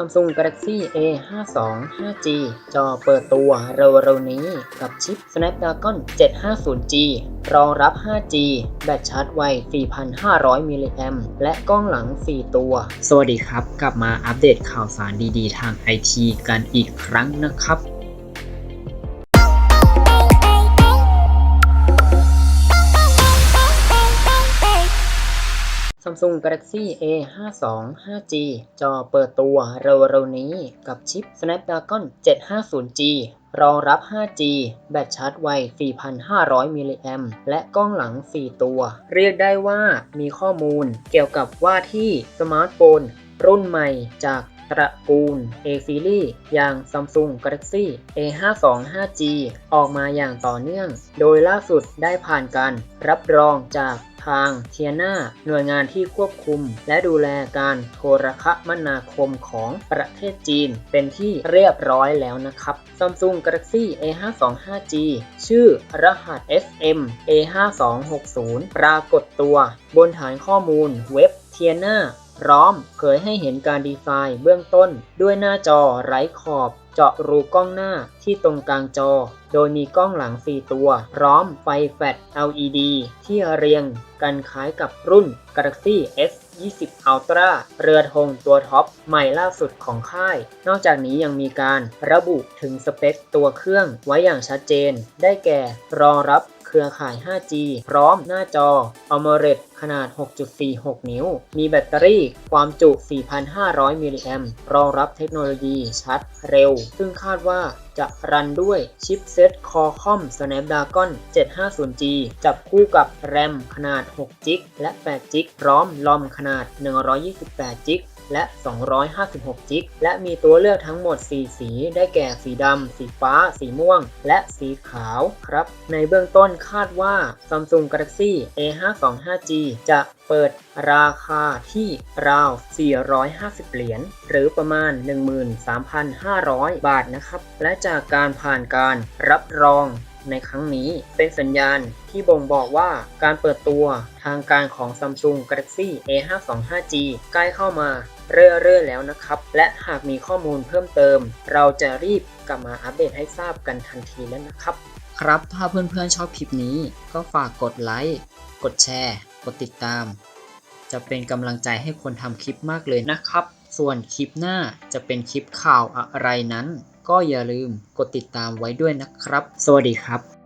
Samsung Galaxy A 5 2 5G จอเปิดตัวเร็วๆนี้กับชิป Snapdragon 750G รองรับ 5G แบตชาร์จไว 4,500 มิลลิแอมและกล้องหลัง 4 ตัว สวัสดีครับ กลับมาอัปเดตข่าวสารดีๆ ทางไอทีกันอีกครั้งนะครับ Samsung Galaxy A 5 2 5G จอเปิดตัวเร็วๆนี้กับชิป Snapdragon 750G รองรับ 5G แบตชาร์จไว 4,500 มิลลิแอมและกล้องหลัง 4 ตัว เรียกได้ว่ามีข้อมูลเกี่ยวกับว่าที่สมาร์ทโฟนรุ่นใหม่จาก ตระกูล A Series อย่าง Samsung Galaxy A52 5G ออกมาอย่างต่อเนื่อง โดยล่าสุดได้ผ่านการรับรองจากทางเทียนาหน่วยงานที่ควบคุม และดูแลการโทรคมนาคมของประเทศจีน เป็นที่เรียบร้อยแล้วนะครับ Samsung Galaxy A52 5G ชื่อรหัส SM A5260 ปรากฏตัว บนฐานข้อมูลเว็บเทียนา พร้อมเผยให้เห็นการดีไซน์เบื้องต้น ด้วยหน้าจอไร้ขอบ เจาะรูกล้องหน้าที่ตรงกลางจอ โดยมีกล้องหลัง 4 ตัว พร้อมไฟแฟลช LED ที่เรียงกันคล้ายกับรุ่น Galaxy S 20 Ultra เรือธงตัวท็อปใหม่ล่าสุดของค่าย นอกจากนี้ยังมีการระบุถึงสเปคตัวเครื่องไว้อย่างชัดเจน ได้แก่รองรับ เครือข่าย 5G พร้อมหน้าจอ AMOLED ขนาด 6.46 นิ้ว มีแบตเตอรี่ความจุ 4,500 มิลลิแอมรองรับเทคโนโลยีชัดเร็ว ซึ่งคาดว่าจะรันด้วยชิปเซ็ต Qualcomm Snapdragon 750G จับคู่กับแรมขนาด 6GB และ 8GB พร้อมลอมขนาด 128GB และ 256 จิก และมีตัวเลือกทั้งหมด 4 สี ได้แก่สีดำ สีฟ้า สีม่วง และสีขาวครับ ในเบื้องต้นคาดว่า Samsung Galaxy A52 5G จะเปิดราคาที่ราว 450 เหรียญ หรือประมาณ 13,500 บาทนะครับ และจากการผ่านการรับรอง ในครั้งนี้ เป็นสัญญาณที่บ่งบอกว่าการเปิดตัวทางการของ Samsung Galaxy A52 5G ใกล้เข้ามาเรื่อยๆแล้วนะครับ และหากมีข้อมูลเพิ่มเติม เราจะรีบกลับมาอัปเดตให้ทราบกันทันทีแล้วนะครับ ครับถ้าเพื่อนๆชอบคลิปนี้ ก็ฝากกดไลค์กดแชร์ กดติดตาม จะเป็นกำลังใจให้คนทำคลิปมากเลยนะครับ ส่วนคลิปหน้าจะเป็นคลิปข่าวอะไรนั้น ก็อย่าลืมกดติดตามไว้ด้วยนะครับ สวัสดีครับ